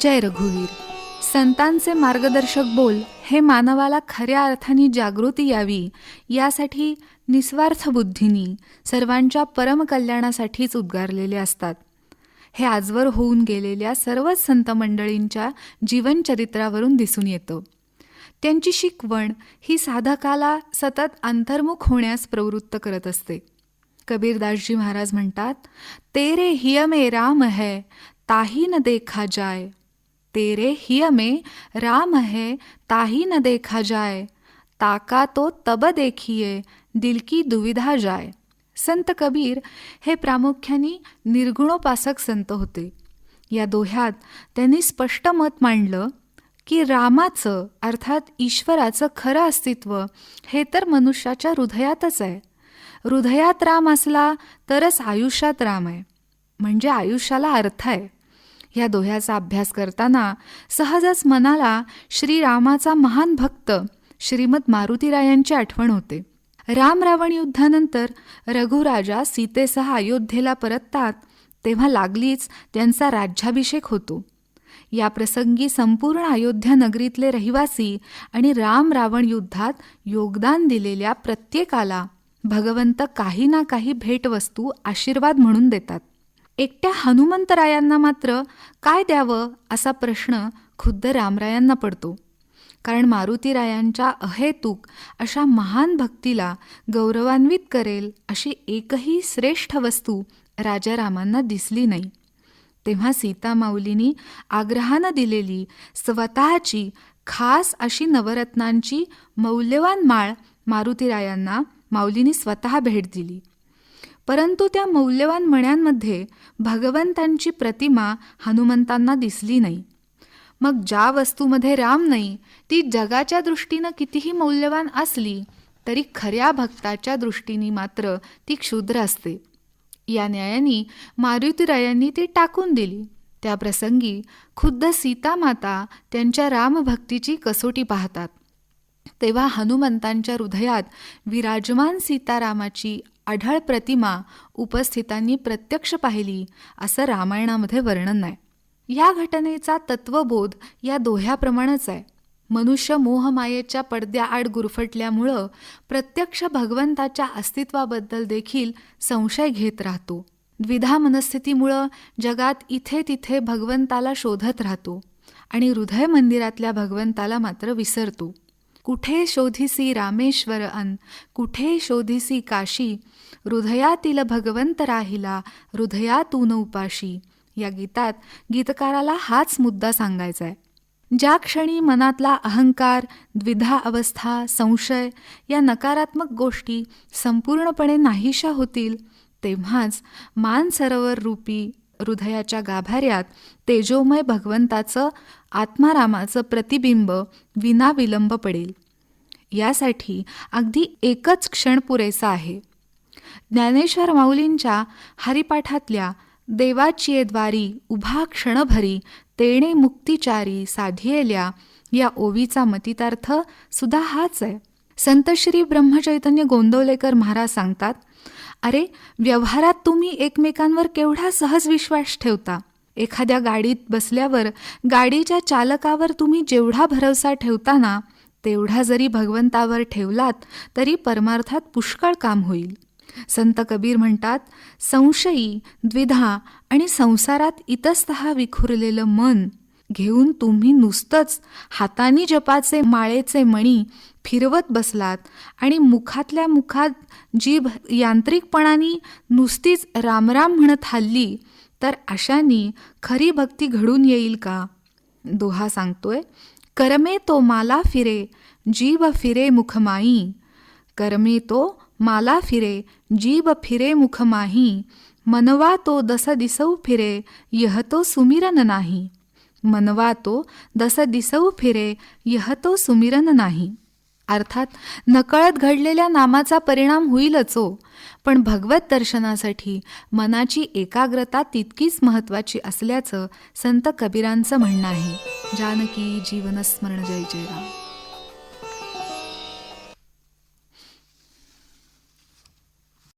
जय रघुवीर. संतांचे मार्गदर्शक बोल हे मानवाला खऱ्या अर्थाने जागृती यावी यासाठी निस्वार्थ बुद्धीनी सर्वांच्या परमकल्याणासाठीच उद्गारलेले असतात. हे आजवर होऊन गेलेल्या सर्वच संत मंडळींच्या जीवनचरित्रावरून दिसून येतं. त्यांची शिकवण ही साधकाला सतत अंतर्मुख होण्यास प्रवृत्त करत असते. कबीरदासजी महाराज म्हणतात तेरे हिय मे राम है ताही न देखा जाय. तेरे हिय में राम है ताही न देखा जाय ताका तो तब देखिए दिल की दुविधा जाय संत कबीर हे प्रामुख्याने निर्गुणोपासक संत होते। या दोह्यात त्यांनी स्पष्ट मत मांडलं की रामाचं अर्थात ईश्वराचं खरं अस्तित्व हे तर मनुष्याच्या हृदयातच आहे. हृदयात राम असला तरच आयुष्यात राम आहे. म्हणजे आयुष्याला अर्थ आहे. या दोह्याचा अभ्यास करताना सहजच मनाला श्रीरामाचा महान भक्त श्रीमद मारुतीरायांची आठवण होते. राम रावण युद्धानंतर रघुराजा सीतेसह अयोध्येला परततात तेव्हा लागलीच त्यांचा राज्याभिषेक होतो. या प्रसंगी संपूर्ण अयोध्या नगरीतले रहिवासी आणि राम रावण युद्धात योगदान दिलेल्या प्रत्येकाला भगवंत काही ना काही भेटवस्तू आशीर्वाद म्हणून देतात. एकट्या हनुमंतरायांना मात्र काय द्यावं असा प्रश्न खुद्द रामरायांना पडतो. कारण मारुतीरायांच्या अहेतुक अशा महान भक्तीला गौरवान्वित करेल अशी एकही श्रेष्ठ वस्तू राजारामांना दिसली नाही. तेव्हा सीता माऊलीनी आग्रहानं दिलेली स्वतःची खास अशी नवरत्नांची मौल्यवान माळ मारुतीरायांना माऊलीनी स्वतः भेट दिली. परंतु त्या मौल्यवान मण्यांमध्ये भगवंतांची प्रतिमा हनुमंतांना दिसली नाही. मग ज्या वस्तूमध्ये राम नाही ती जगाच्या दृष्टीनं कितीही मौल्यवान असली तरी खऱ्या भक्ताच्या दृष्टीने मात्र ती क्षुद्र असते. या न्यायाने मारुतीरायांनी ती टाकून दिली. त्या प्रसंगी खुद्द सीतामाता त्यांच्या रामभक्तीची कसोटी पाहतात. तेव्हा हनुमंतांच्या हृदयात विराजमान सीतारामाची आढळ प्रतिमा उपस्थितांनी प्रत्यक्ष पाहिली असं रामायणामध्ये वर्णन नाही या घटनेचा तत्वबोध या दोह्याप्रमाणेच आहे. मनुष्य मोहमायेच्या पडद्याआड गुरफटल्यामुळं प्रत्यक्ष भगवंताच्या अस्तित्वाबद्दल देखील संशय घेत राहतो. द्विधा मनस्थितीमुळं जगात इथे तिथे भगवंताला शोधत राहतो आणि हृदय मंदिरातल्या भगवंताला मात्र विसरतो. कुठे शोधिसी रामेश्वर अन? कुठे शोधिसी काशी? हृदयातील भगवंत राहिला हृदयातून उपाशी. या गीतात गीतकाराला हाच मुद्दा सांगायचा आहे ज्या क्षणी मनातला अहंकार द्विधा अवस्था संशय या नकारात्मक गोष्टी संपूर्णपणे नाहीशा होतील तेव्हाच मानसरोवर रूपी हृदयाच्या गाभाऱ्यात तेजोमय भगवंताचं आत्मारामाचं प्रतिबिंब विनाविलंब पडेल. यासाठी अगदी एकच क्षण पुरेसा आहे. ज्ञानेश्वर माऊलींच्या हरिपाठातल्या देवाची द्वारी उभा क्षणभरी तेणे मुक्तिचारी साधियेल्या या ओवीचा मतितार्थ सुद्धा हाच आहे. संत श्री ब्रह्मचैतन्य गोंदवलेकर महाराज सांगतात अरे व्यवहारात तुम्ही एकमेकांवर केवढा सहज विश्वास ठेवता? एखाद्या गाडीत बसल्यावर गाडीच्या चालकावर तुम्ही जेवढा भरवसा ठेवता ना तेवढा जरी भगवंतावर ठेवलात तरी परमार्थात पुष्कळ काम होईल. संत कबीर म्हणतात संशयी द्विधा आणि संसारात इतस्तः विखुरलेलं मन घेऊन तुम्ही नुसतंच हातानी जपाचे माळेचे मणी फिरवत बसलात आणि मुखातल्या मुखात जीभ यांत्रिकपणाने नुसतीच रामराम म्हणत हल्ली तर अशानी खरी भक्ती घडून येईल का? दोहा सांगतोय करमे तो माला फिरे जीभ फिरे मुखमाई करमे तो माला फिरे जीभ फिरे मुखमाही. मनवा तो दस दिसौ फिरे यह तो सुमिरन नाही. मनवा तो दस दिसऊ फिरे यह तो सुमिरन नाही. अर्थात नकळत घडलेल्या नामाचा परिणाम होईलच पण भगवत दर्शनासाठी मनाची एकाग्रता तितकीच महत्त्वाची असल्याचं संत कबीरांचं म्हणणं आहे. जानकी जीवनस्मरण जय जयराम.